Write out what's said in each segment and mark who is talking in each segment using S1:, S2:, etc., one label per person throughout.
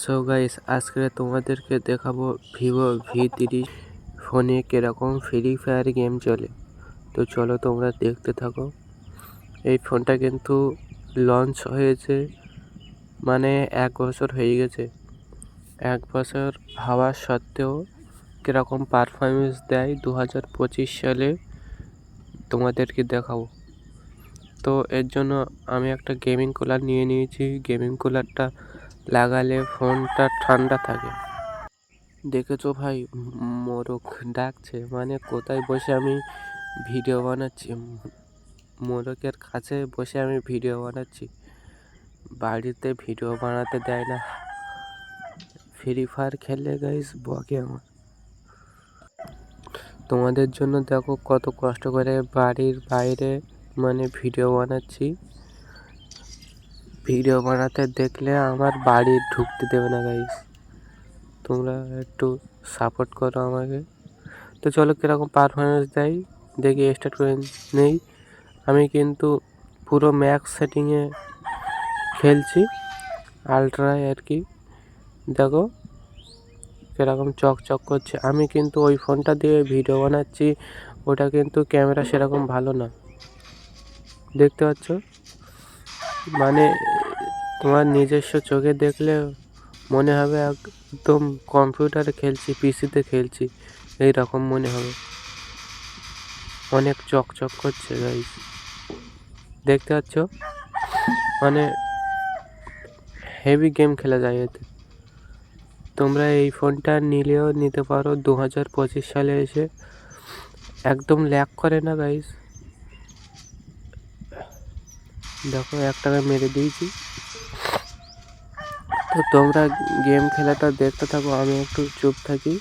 S1: So guys আজকে তোমাদেরকে দেখাবো ভিভো ভি তিরিশ ফোনে কীরকম ফ্রি ফায়ার গেম চলে। তো চলো তোমরা দেখতে থাকো। এই ফোনটা কিন্তু লঞ্চ হয়েছে মানে এক বছর হয়ে গেছে। এক বছর হওয়া সত্ত্বেও কীরকম পারফরমেন্স দেয় দু হাজার পঁচিশ সালে তোমাদেরকে দেখাবো। তো এর জন্য আমি একটা গেমিং কুলার নিয়ে নিয়েছি। গেমিং কুলারটা লাগালে ফোনটা ঠান্ডা থাকে। দেখেছ ভাই, মোরগ ডাকছে। মানে কোথায় বসে আমি ভিডিও বানাচ্ছি? মোরগের কাছে বসে আমি ভিডিও বানাচ্ছি। বাড়িতে ভিডিও বানাতে দেয় না। ফ্রি ফায়ার খেললে গাইস বকে আমার। তোমাদের জন্য দেখো কত কষ্ট করে বাড়ির বাইরে মানে ভিডিও বানাচ্ছি। ভিডিও বানাতে দেখলে আমার বাড়ি ঢুকতে দেবে না গাইস তোমরা একটু সাপোর্ট করো আমাকে। তো চলো কীরকম পারফরমেন্স দেয়, দেখি স্টার্ট করে নেই। আমি কিন্তু পুরো ম্যাক্স সেটিংয়ে খেলছি আলট্রায় আর কি। দেখো কীরকম চকচক করছে। আমি কিন্তু ওই ফোনটা দিয়ে ভিডিও বানাচ্ছি, ওটা কিন্তু ক্যামেরা সেরকম ভালো না। দেখতে পাচ্ছ? মানে তোমার নিজস্ব চোখে দেখলে মনে হবে একদম কম্পিউটারে খেলছি, পিসিতে খেলছি এই রকম মনে হবে। অনেক চকচক করছে গাইস দেখতে পাচ্ছ? মানে হেভি গেম খেলা যায় এতে। তোমরা এই ফোনটা নিলেও নিতে পারো দু হাজার পঁচিশ সালে এসে। একদম ল্যাক করে না গাইস দেখো, এক টাকা মেরে দিয়েছি। তো তোমরা গেম খেলাটা দেখতে থাকো আমি একটু চুপ থাকি।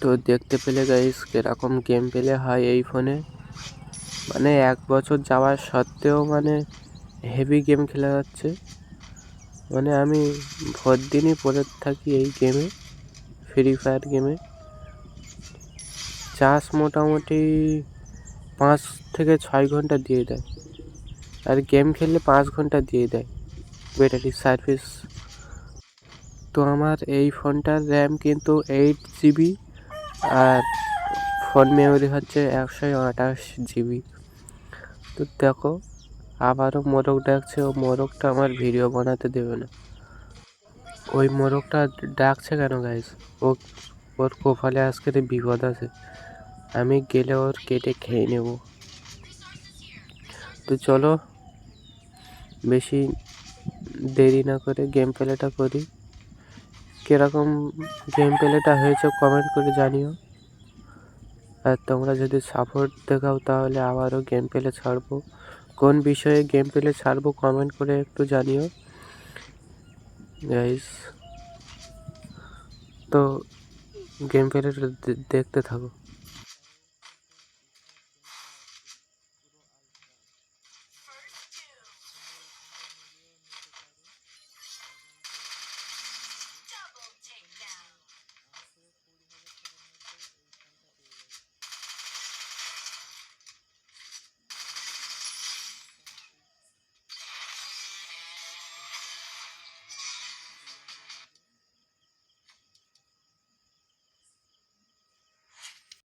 S1: তো দেখতে পেলে গাইস কীরকম গেম পেলে হয় এই ফোনে মানে এক বছর যাওয়ার সত্ত্বেও মানে হেভি গেম খেলা যাচ্ছে মানে আমি ভোর দিনই পড়ে থাকি এই গেমে ফ্রি ফায়ার গেমে চার্জ মোটামুটি পাঁচ থেকে ছয় ঘণ্টা দিয়ে দেয়। আর গেম খেললে পাঁচ ঘণ্টা দিয়ে দেয় ব্যাটারি সার্ভিস তো আমার এই ফোনটার র্যাম কিন্তু এইট জিবি আর ফোন মেমোরি হচ্ছে একশো আঠাশ জিবি তো দেখো, আবারও মোরগ ডাকছে, ও মোরগটা আমার ভিডিও বানাতে দেবে না। ওই মোরগটা ডাকছে কেন গাইস ও, ওর কপালে আজকে বিপদ আছে। আমি গেলে ওর কেটে খেয়ে নেব। তো চলো, বেশি দেরি না করে গেম প্লেটা করি। কীরকম গেম প্লেটা হয়েছে কমেন্ট করে জানিও। আর তোমরা যদি সাপোর্ট দেখাও তাহলে আবারও গেম প্লে ছাড়বো। কোন বিষয়ে গেম প্লে ছাড়বো কমেন্ট করে একটু জানিও। গাইস তো গেম প্লেটা দেখতে থাকো।